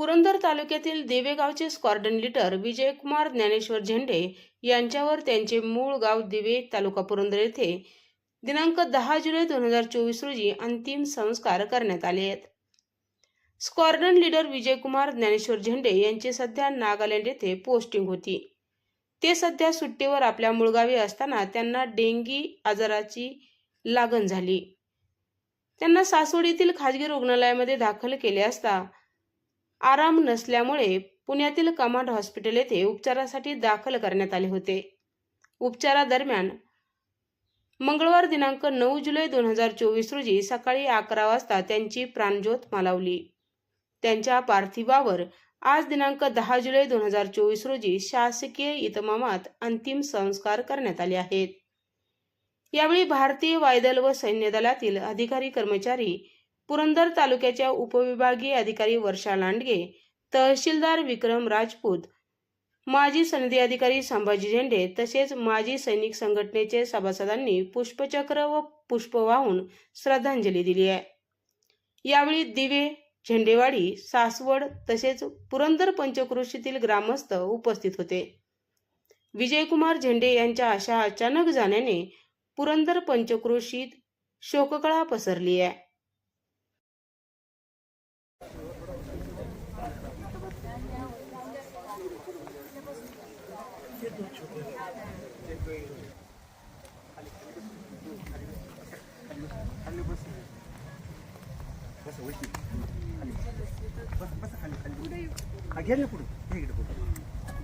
पुरंदर तालुक्यातील दिवेगावचे squadron leader Vijaykumar Dnyaneshwar Zende यांच्यावर त्यांचे मूळ गाव दिवे तालुका पुरंदर येथे दिनांक दहा जुलै दोन हजार चोवीस रोजी अंतिम संस्कार करण्यात आले आहेत. स्क्वॉर्डन लीडर विजयकुमार ज्ञानेश्वर झेंडे यांची सध्या नागालँड येथे पोस्टिंग होती. ते सध्या सुट्टीवर आपल्या मुळगावी असताना त्यांना डेंगी आजाराची लागण झाली. त्यांना सासवड येथील खाजगी रुग्णालयामध्ये दाखल केले असता आराम नसल्यामुळे पुण्यातील कमांड हॉस्पिटल येथे उपचारासाठी दाखल करण्यात आले होते. उपचारादरम्यान मंगळवार दिनांक नऊ जुलै दोन हजार चोवीस रोजी सकाळी अकरा वाजता त्यांची प्राणज्योत मालावली. त्यांच्या पार्थिवावर आज दिनांक दहा जुलै दोन हजार चोवीस रोजी शासकीय इतमामात अंतिम संस्कार करण्यात आले आहेत. यावेळी भारतीय वायदल व सैन्य दलातील अधिकारी कर्मचारी पुरंदर तालुक्याच्या उपविभागीय अधिकारी वर्षा लांडगे तहसीलदार विक्रम राजपूत माजी सनदी अधिकारी संभाजी झेंडे तसेच माजी सैनिक संघटनेचे सभासदांनी पुष्पचक्र व पुष्प वाहून श्रद्धांजली दिली आहे. यावेळी दिवे झेंडेवाडी सासवड तसेच पुरंदर पंचक्रोशीतील ग्रामस्थ उपस्थित होते. विजयकुमार झेंडे यांच्या अशा अचानक जाण्याने पुरंदर पंचक्रोशीत शोककळा पसरली आहे. घे ना पुढे. हे इकडे पुढे.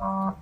Uh...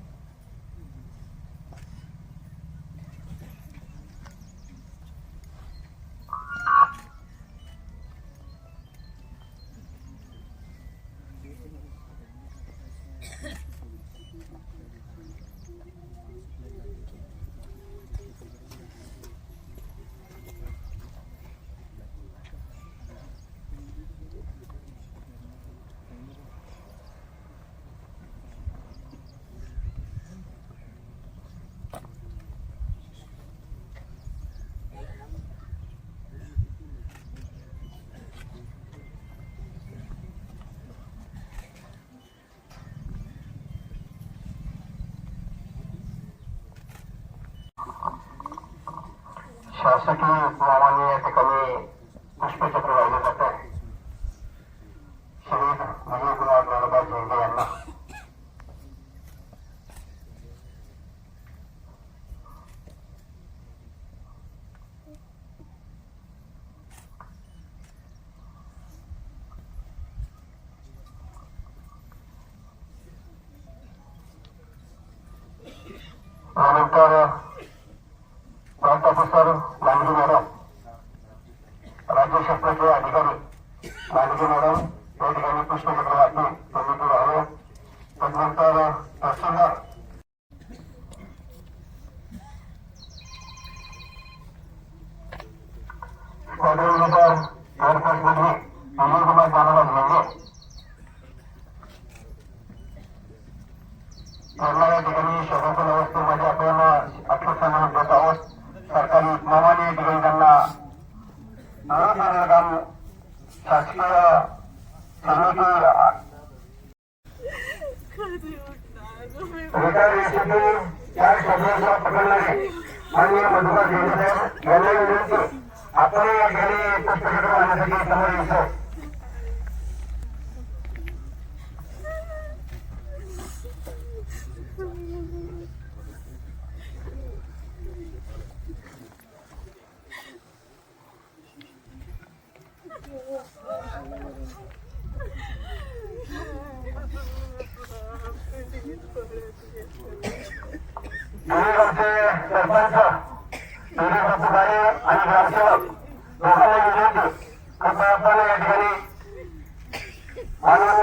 शासकीय नावाने या ठिकाणी पुष्पचक्र वाहिलं जात आहे शहीद विजयकुमार ज्ञानोबा झेंडे यांना त्यानंतर प्रोफेसर ऑफिसर मॅडम. राज्य शासनाचे अधिकारी लांडगे मॅडम या ठिकाणी पुष्पचक्र वाटणे समिती राहिले तदनंतर तहसीलदार. मध्ये विजय कुमार जानाला झेंडे या ठिकाणी शहराच्या अवस्थेमध्ये आपण अक्षरसन्मान देत आहोत. सरकारी मामाने दिले त्यांना नळाचं काम शासकीय या सगळ्यांना पकडणारे माननीय मधुकर यांना विनंती. आपण गेले पुस्तक आणण्यासाठी समोर येतो. विविध आमचे सरपंच विविध पदाधिकारी आणि ग्रामसेवक लोकांना विनंती कृपया आपण या ठिकाणी मानव